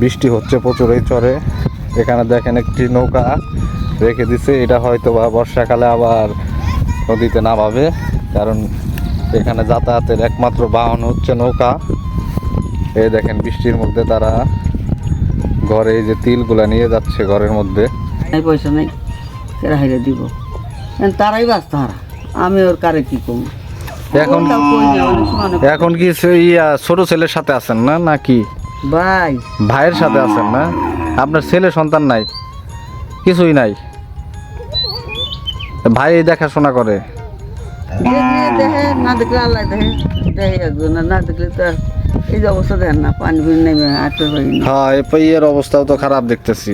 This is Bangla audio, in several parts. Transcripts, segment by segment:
বৃষ্টি হচ্ছে প্রচুর এই চরে। এখানে দেখেন একটি নৌকা রেখে দিছে। এটা হয়তো বা বর্ষাকালে আবার নদীতে নামাবে কারণ এখানে যাতায়াতের একমাত্র বাহন হচ্ছে নৌকা। এই দেখেন বৃষ্টির মধ্যে তারা ঘরে এই যে তিলগুলা নিয়ে যাচ্ছে ঘরের মধ্যে। পয়সা নাই কেরা হাইরে দিব। তারাই ব্যস্ত হারা আমি ওর কারে কি কম? এখন এখন কি ছোট ছেলের সাথে আছেন না নাকি? ভাই। ভাইয়ের সাথে আছেন না? আপনার ছেলে সন্তান নাই। কিছুই নাই। ভাই দেখাশোনা করে। দেখে না দেখলে আল্লাহ দেখে। দেখে একজন না দেখলে তো এই যে অবস্থা দেখেন না পানি বিন নেমে আটতে পারি হ্যাঁ এই অবস্থাও তো খারাপ দেখতেছি।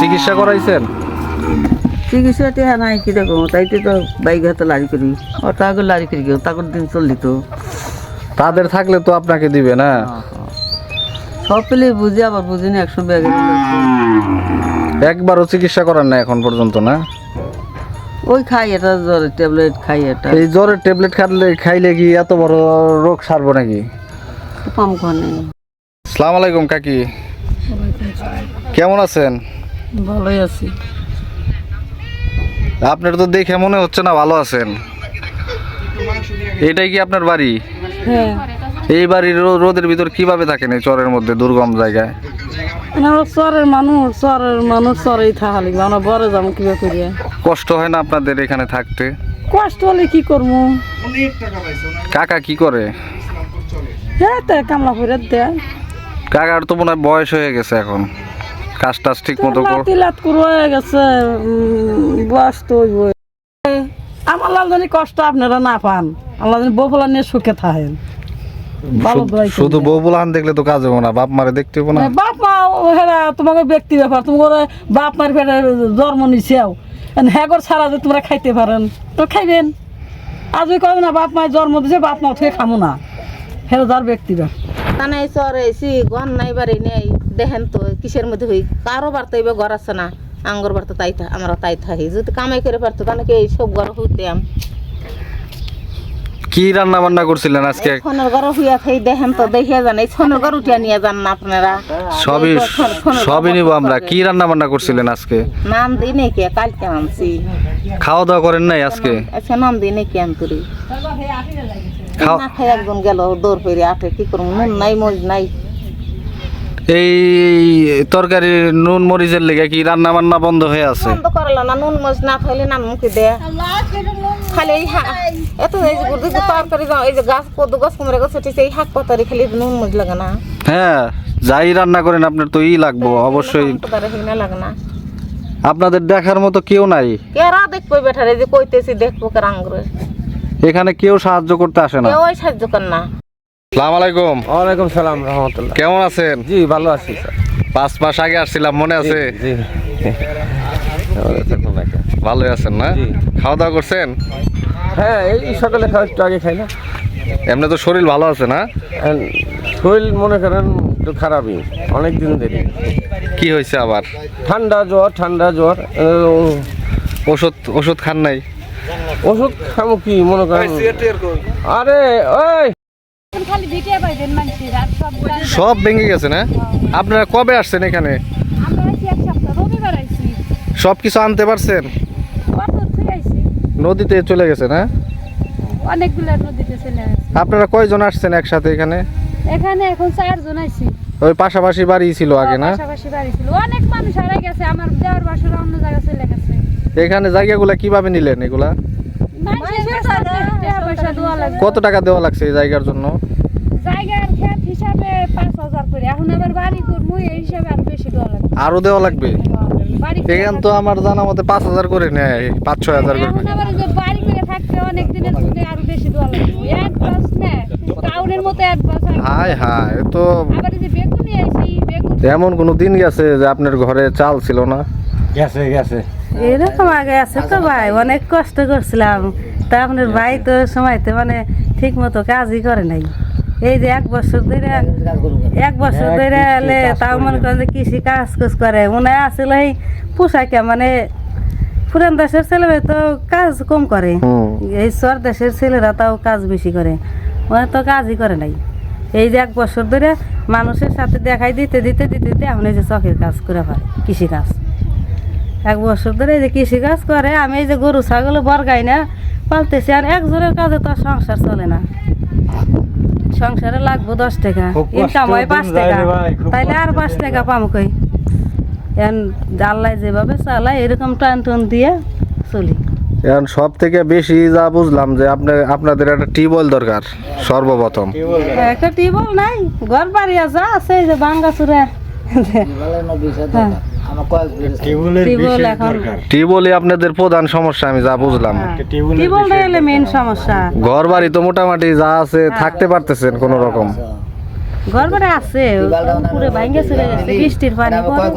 চিকিৎসা করাইছেন? চিকিৎসা টেহা নাই কি দেখো তাইতে তো বাইক হাতে করি। ও তাকে লাড়ি করি তাকে দিন চললি তো। তাদের থাকলে তো আপনাকে দিবে না। সব পেলে বুঝি আবার বুঝিনি একশো ব্যাগে একবারও চিকিৎসা করার না এখন পর্যন্ত না? ওই খাই এটা জ্বরের ট্যাবলেট খাই এটা। এই জ্বরের ট্যাবলেট খাইলে খাইলে কি এত বড় রোগ সারবো নাকি? কম খানে সালাম আলাইকুম কাকি। কেমন আছেন? ভালোই আছি। আপনার তো দেখে মনে হচ্ছে না ভালো আছেন। এটাই কি আপনার বাড়ি? হ্যাঁ। এই বাড়ির রোদের ভিতর কীভাবে থাকেন এই চরের মধ্যে দুর্গম জায়গায়? আমরা চরের মানুষ চরের মানুষ চরেই থাকা লাগবে। আমরা বড় যাব করিয়া কষ্ট হয় না আপনাদের এখানে থাকতে? কষ্ট হলে কি করব? কাকা কি করে? হ্যাঁ তে কামলা করে দেয়। কাকার তো মনে হয় বয়স হয়ে গেছে এখন। কাজ টাজ ঠিক মতো লাত হয়ে গেছে বয়স তো আমার লাল কষ্ট আপনারা না পান। আল্লাহ জানি বফলা নিয়ে সুখে থাকেন। শুধু বউ বুলান দেখলে তো কাজ হব না বাপ মারে দেখতে হব না। হ্যাঁ, বাপ মা হেরা তোমাকে ব্যক্তি ব্যাপার তোমাকে বাপ মার ফেরে জন্ম নিছেও। হ্যাগর ছাড়া যে তোমরা খাইতে পারেন তো খাইবেন। আজ ওই কবে না বাপ মায়ের জন্ম দিছে বাপ মা থেকে খামো না। হেরা যার ব্যক্তি ব্যাপার। তানে চরে এসি গন নাই বাড়ি নেই। দেখেন তো কিসের মধ্যে হই? কারও বার্তা এবার ঘর আছে না। আঙ্গর বার্তা তাই থা আমরা তাই থাকি যদি কামাই করে পারতো তাহলে কি এই সব ঘর হইতাম? কি রান্না বান্না করছিলেন আজকে? ফোনের ঘর হইয়া থাই দেখেন তো দেখিয়া যান এই ফোনের ঘর উঠিয়া নিয়ে যান না আপনারা। সবই সবই নিব আমরা। কি রান্না বান্না করছিলেন আজকে? নাম দিই নাকি কালকে আনছি। খাওয়া দাওয়া করেন নাই আজকে? আচ্ছা নাম দিই নাকি আন্তরি? খাও- না খাই একজন গেল দৌড় পেরে আটে কি করব? নুন নাই মরিচ নাই। এই তরকারি নুন মরিচের লেগে কি রান্না বান্না বন্ধ হয়ে আছে? বন্ধ করল না নুন মরিচ না খাইলে না মুখে দেয় খালি এত এই যে তরকারি এই যে গাছ কদু গাছ কুমড়ে গাছ উঠেছে এই শাক পাতারি খালি নুন মরিচ লাগে না। হ্যাঁ যাই রান্না করেন আপনার তো ই লাগবো অবশ্যই। পাতারি লাগে না। আপনাদের দেখার মতো কেউ নাই। কেরা দেখব বেটারে যে কইতেছি দেখব কেরাং এখানে কেউ সাহায্য করতে আসে না। কেউ সাহায্য কর না। সালাম আলাইকুম। ওয়ালাইকুম সালাম রহমতুল্লাহ। কেমন আছেন? জি ভালো আছি স্যার। পাঁচ মাস আগে আসছিলাম মনে আছে? জি। ভালো আছেন না? খাওয়া দাওয়া করছেন? হ্যাঁ এই সকালে খাওয়া একটু আগে খাই না। এমনি তো শরীর ভালো আছে না? শরীর মনে করেন একটু খারাপই অনেক দিন দেরি কি হয়েছে আবার? ঠান্ডা জ্বর ঠান্ডা জ্বর ওষুধ ওষুধ খান নাই? ওষুধ খামো কি মনে করেন? আরে ওই! সব সব ভেঙে গেছে না? আপনারা কবে আসছেন এখানে? সব কিছু আনতে পারছেন? নদীতে চলে গেছে না? অনেকগুলো নদীতে চলে আসছি আপনারা কয়জন আসছেন একসাথে এখানে? এখানে এখন চারজন আইছি। ওই পাশাপাশি বাড়ি ছিল আগে না? পাশাপাশি বাড়ি ছিল। অনেক মানুষ হারাই গেছে আমার দেওয়ার বাসুরা অন্য জায়গা চলে গেছে। এখানে জায়গাগুলা কীভাবে নিলেন এগুলা? কত টাকা দেওয়া লাগছে এই জায়গার জন্য? জায়গার ক্ষেত হিসাবে পাঁচ হাজার করে। এখন আবার বাড়ি করব এই হিসাবে আরও বেশি দেওয়া লাগবে। আরও দেওয়া লাগবে। এখান তো আমার জানা মতে পাঁচ হাজার করে নেয় পাঁচ ছয় হাজার করে। এখন আবার বাড়ি করে থাকতে অনেক দিনের জন্য আরও বেশি লাগবে। অ্যাডভান্স টাউনের মতো অ্যাডভান্স হায় হায় তো আবার এই যে বেগুনি আইছি বেগুন এমন কোনো দিন গেছে যে আপনার ঘরে চাল ছিল না? গেছে গেছে। এরকম আগে আছে তো ভাই অনেক কষ্ট করছিলাম। তা আপনার ভাই তো সময়তে মানে ঠিক মতো কাজই করে নাই। এই যে এক বছর ধরে এক বছর ধরে এলে তাও মনে করেন যে কৃষি কাজ কুজ করে। মনে আসলে এই পোশাকে মানে পুরান দেশের ছেলেরা তো কাজ কম করে। এই সর দেশের ছেলেরা তাও কাজ বেশি করে। ওরা তো কাজই করে নাই। এই যে এক বছর ধরে মানুষের সাথে দেখাই দিতে দিতে দিতে দিতে এখন এই যে চকের কাজ করে পারে কৃষি কাজ। এক বছর ধরে এই যে কৃষি কাজ করে আমি এই যে গরু ছাগল বরগাই না পালতেছি আর একজনের কাজে তো আর সংসার চলে না। সংসারে লাগবো দশ টাকা। ইনকাম হয় পাঁচ টাকা। তাইলে আর পাঁচ টাকা পাম কই? এখন আল্লাহ যেভাবে চালায় এরকম টান টন দিয়ে চলি। এখন সব থেকে বেশি যা বুঝলাম যে আপনার আপনাদের একটা টিউবওয়েল দরকার সর্বপ্রথম। একটা টিউবওয়েল নাই ঘর বাড়ি আছে আছে যে ভাঙ্গা চুরে টিউবওয়েলই আপনাদের প্রধান সমস্যা আমি যা বুঝলাম। মেন সমস্যা। ঘর বাড়ি তো মোটামুটি যা আছে থাকতে পারতেছেন কোন রকম ঘর বাড়ি আছে পুরো ভাঙ্গা চলে গেছে বৃষ্টির পানি পড়ে।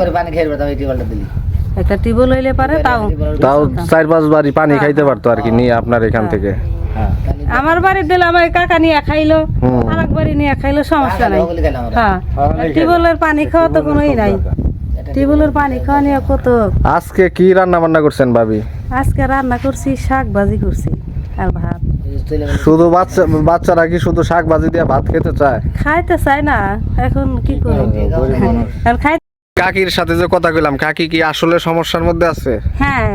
একটা টিউবওয়েল হইলে পারে তাও তাও চার পাঁচ বাড়ি পানি খাইতে পারতো আর কি নিয়ে আপনার এখান থেকে। আমার বাড়ি দিলে আমার কাকা নিয়ে খাইলো। আর এক বাড়ি নিয়ে খাইলো সমস্যা নাই। হ্যাঁ। টিউবওয়েলের পানি খাওয়া তো কোনোই নাই। টিউবওয়েলের পানি খাওয়া নিয়ে কত? আজকে কি রান্না বান্না করছেন ভাবি? আজকে রান্না করছি শাক ভাজি করছি আর ভাত। শুধু বাচ্চা বাচ্চারা কি শুধু শাক ভাজি দিয়ে ভাত খেতে চায়? খাইতে চাই না এখন কি করি এখন কাকির সাথে যে কথা কইলাম কাকি কি আসলে সমস্যার মধ্যে আছে? হ্যাঁ।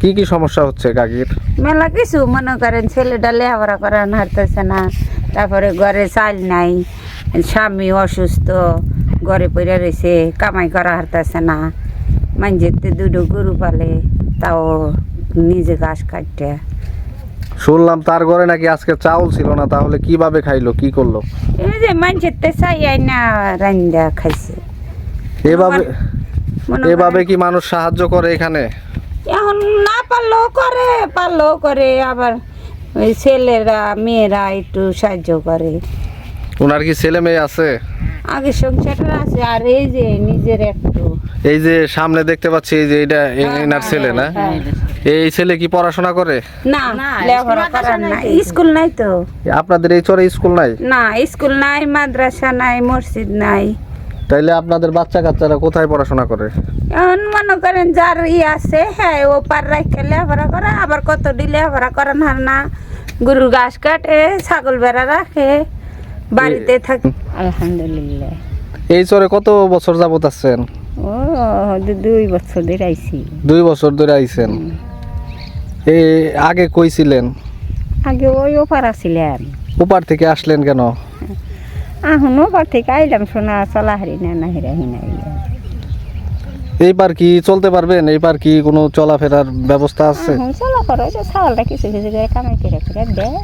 কি কি সমস্যা হচ্ছে কাকির? মেলা কিছু মনে করেন ছেলেটা লেখাপড়া করান হারতেছে না তারপরে ঘরে চাল নাই স্বামী অসুস্থ ঘরে পড়ে রয়েছে কামাই করা হারতেছে না মাঞ্জেতে দুটো গরু পালে তাও নিজে ঘাস কাটতে শুনলাম তার ঘরে নাকি আজকে চাউল ছিল না তাহলে কীভাবে খাইলো কি করল? এই যে মানুষের চাই না রান্দা খাইছে। এভাবে এভাবে কি মানুষ সাহায্য করে এখানে? এখন না পারলেও করে পারলেও করে আবার ওই ছেলেরা মেয়েরা একটু সাহায্য করে। ওনার কি ছেলে মেয়ে আছে? আগে সংসারটা আছে আর এই যে নিজের একটু। এই যে সামনে দেখতে পাচ্ছি এই যে এটা এনার ছেলে না? এই ছেলে কি পড়াশোনা করে? না না স্কুল নাই তো। আপনাদের এই চরে স্কুল নাই? না স্কুল নাই মাদ্রাসা নাই মসজিদ নাই। তাইলে আপনাদের বাচ্চা কাচ্চারা কোথায় পড়াশোনা করে? এখন মনে করেন যার ই আছে হ্যাঁ ও পার রাখে লেখাপড়া করে আবার কত ডি লেখাপড়া করেন আর না। গরুর ঘাস কাটে ছাগল বেড়া রাখে বাড়িতে থাকে। আলহামদুলিল্লাহ। এই চরে কত বছর যাবত আছেন? ও দুই বছর ধরে আইছি। দুই বছর ধরে আইছেন। এই আগে কইছিলেন আগে ওই ওপার আসিলেন ওপার থেকে আসলেন কেন? এখন ওপার থেকে আইলাম শোনা চলা হারি না না হিরা হিনা এইবার কি চলতে পারবেন এইবার কি কোনো চলাফেরার ব্যবস্থা আছে? চলা করো যে ছাগলটা কিছু কিছু করে কামাই করে করে দেয়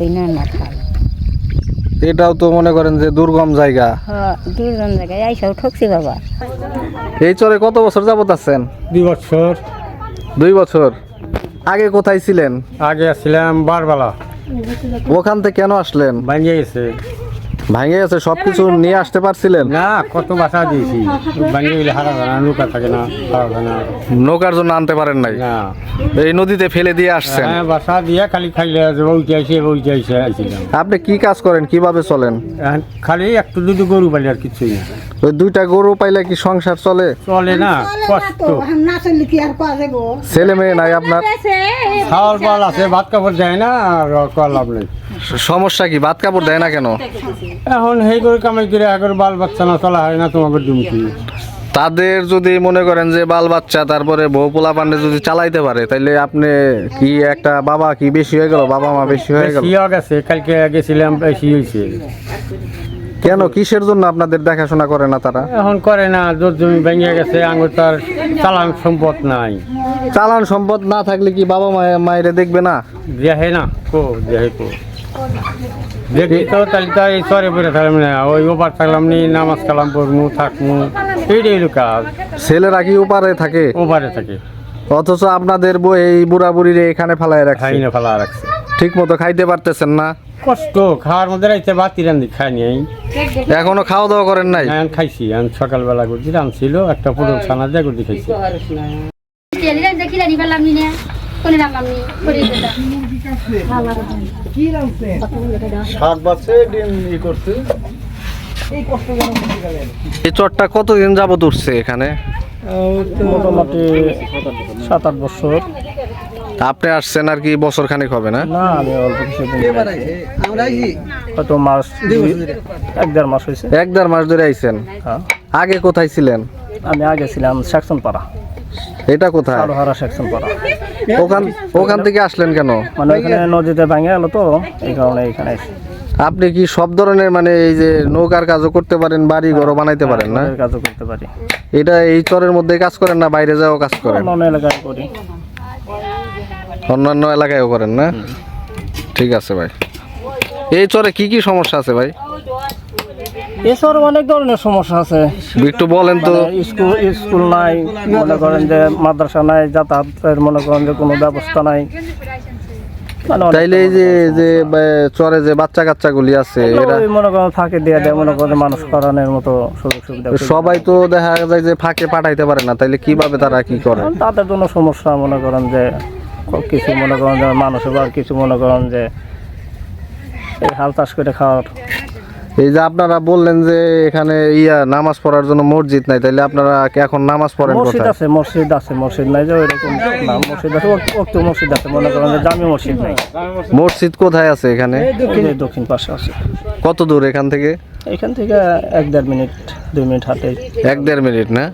ওই না না খাল এটাও তো মনে করেন যে দুর্গম জায়গা। হ্যাঁ দুজন জায়গায় আইসাও ঠকছি বাবা। এই চরে কত বছর যাবত আছেন? দুই বছর। দুই বছর। আগে কোথায় ছিলেন? আগে আসছিলাম বারবালা। ওখান থেকে কেন আসলেন? ভাঙিয়ে গেছে। ভাঙে গেছে সবকিছু নিয়ে আসতে পারছিলেন? না কত বাসা দিয়েছি। ভাঙিয়ে গেলে হারা যায় না নৌকা থাকে না হারা যায় না। নৌকার জন্য আনতে পারেন নাই? না। এই নদীতে ফেলে দিয়ে আসছেন? হ্যাঁ বাসা দিয়ে খালি খাইলে ওইটা এসে ওইটা এসে আইছিলাম। আপনি কি কাজ করেন কীভাবে চলেন? খালি একটু দুটো গরু পালি আর কিছুই না। ওই দুইটা গরু পাইলে কি সংসার চলে? চলে না কষ্ট। ছেলে মেয়ে নাই আপনার? খাওয়ার পাল আছে ভাত কাপড় দেয় না আর লাভ নেই। সমস্যা কি ভাত কাপড় দেয় না কেন? এখন সেই করে কামাই করে আগের বাল বাচ্চা না চলা হয় না তোমাকে ডুমকি তাদের যদি মনে করেন যে বাল বাচ্চা তারপরে বউ পোলা পান্ডে যদি চালাইতে পারে তাইলে আপনি কি একটা বাবা কি বেশি হয়ে গেল? বাবা মা বেশি হয়ে গেল? গেছে কালকে গেছিলাম বেশি হয়েছে। কেন? কিসের জন্য আপনাদের দেখাশোনা করে না তারা? এখন করে না জোর জমি ভেঙে গেছে আঙুর তার চালান সম্পদ নাই। চালান সম্পদ না থাকলে কি বাবা মায়ের মায়েরে দেখবে না? দেহে না কো দেহে কো। দেখি তো তাহলে তো এই চরে পড়ে থাকলাম না ওই ওপার থাকলাম নি নামাজ কালাম পড়মু থাকমু এইটাই হলো কাজ। ছেলেরা কি উপারে থাকে? ওপারে থাকে। অথচ আপনাদের বউ এই বুড়া বুড়িরে এখানে ফালায় রাখছে। খাই না ফেলা রাখছে। ঠিক মতো খাইতে পারতেছেন না। কষ্ট খাওয়ার মধ্যে রাইতে বাতি রান্ধি খাই নি এখনও খাওয়া দাওয়া করেন নাই? এখন খাইছি। এখন সকালবেলা করছি ছিল একটা পুরো ছানা দিয়ে করছি খাইছি। এই চটটা কতদিন যাবত উঠছে এখানে? মোটামুটি সাত আট বছর। আপনি আসছেন আর কি বছর খানিক হবে না? না আমি অল্প কিছুদিন হয়তো মাস এক দেড় মাস হয়েছে। এক দেড় মাস ধরে আইছেন। হ্যাঁ। আগে কোথায় ছিলেন? আমি আগে ছিলাম সেকশন পাড়া এটা কোথায়? আলোহারা সেকশন পাড়া। ওখান ওখান থেকে আসলেন কেন? মানে ওখানে নদীতে ভেঙে গেল তো এই কারণে এখানে আপনি কি সব ধরনের মানে এই যে নৌকার কাজও করতে পারেন বাড়ি ঘরও বানাইতে পারেন না? কাজও করতে পারি। এটা এই চরের মধ্যে কাজ করেন না বাইরে যাও কাজ করেন? অন্য এলাকায় করি। অন্যান্য এলাকায়ও করেন না? ঠিক আছে ভাই। এই চরে কি কি সমস্যা আছে ভাই? এসব অনেক ধরনের সমস্যা আছে। একটু বলেন তো। মানে স্কুল স্কুল নাই মনে করেন যে মাদ্রাসা নাই যাতায়াতের মনে করেন যে কোনো ব্যবস্থা নাই। মানে তাইলে এই যে যে চরে যে বাচ্চা কাচ্চা গুলি আছে এরা মনে করেন ফাঁকে দিয়ে দেয় মনে করেন মানুষ করানোর মতো সুযোগ সুবিধা সবাই তো দেখা যায় যে ফাঁকে পাঠাইতে পারে না তাইলে কীভাবে তারা কি করে? তাদের জন্য সমস্যা মনে করেন যে কিছু মনে করেন যে মানুষের আর কিছু মনে করেন যে এই হাল চাষ করে খাওয়ার এই যে আপনারা বললেন যে এখানে ইয়া নামাজ পড়ার জন্য মসজিদ নাই তাইলে আপনারা কি এখন নামাজ পড়েন মসজিদ আছে মসজিদ আছে মসজিদ নাই যে ওইরকম না মসজিদ আছে অক্ত মসজিদ আছে মনে করেন যে জামি মসজিদ নাই। মসজিদ কোথায় আছে এখানে? দক্ষিণ পাশে আছে। কত দূর এখান থেকে? এখান থেকে এক দেড় মিনিট দুই মিনিট হাঁটে। এক দেড় মিনিট না?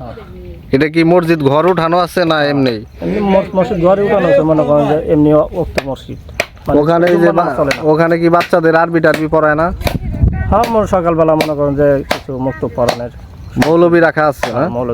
এটা কি মসজিদ ঘর উঠানো আছে না এমনি? মসজিদ ঘরে উঠানো আছে মনে করেন যে এমনি অক্ত মসজিদ। মানে ওখানে যে। ওখানে কি বাচ্চাদের আরবি টারবি পড়ায় না? হ্যাঁ মোর সকালবেলা মনে করেন যে কিছু মুক্ত পড়ানের মৌলবী রাখা আছে হ্যাঁ? মৌলবী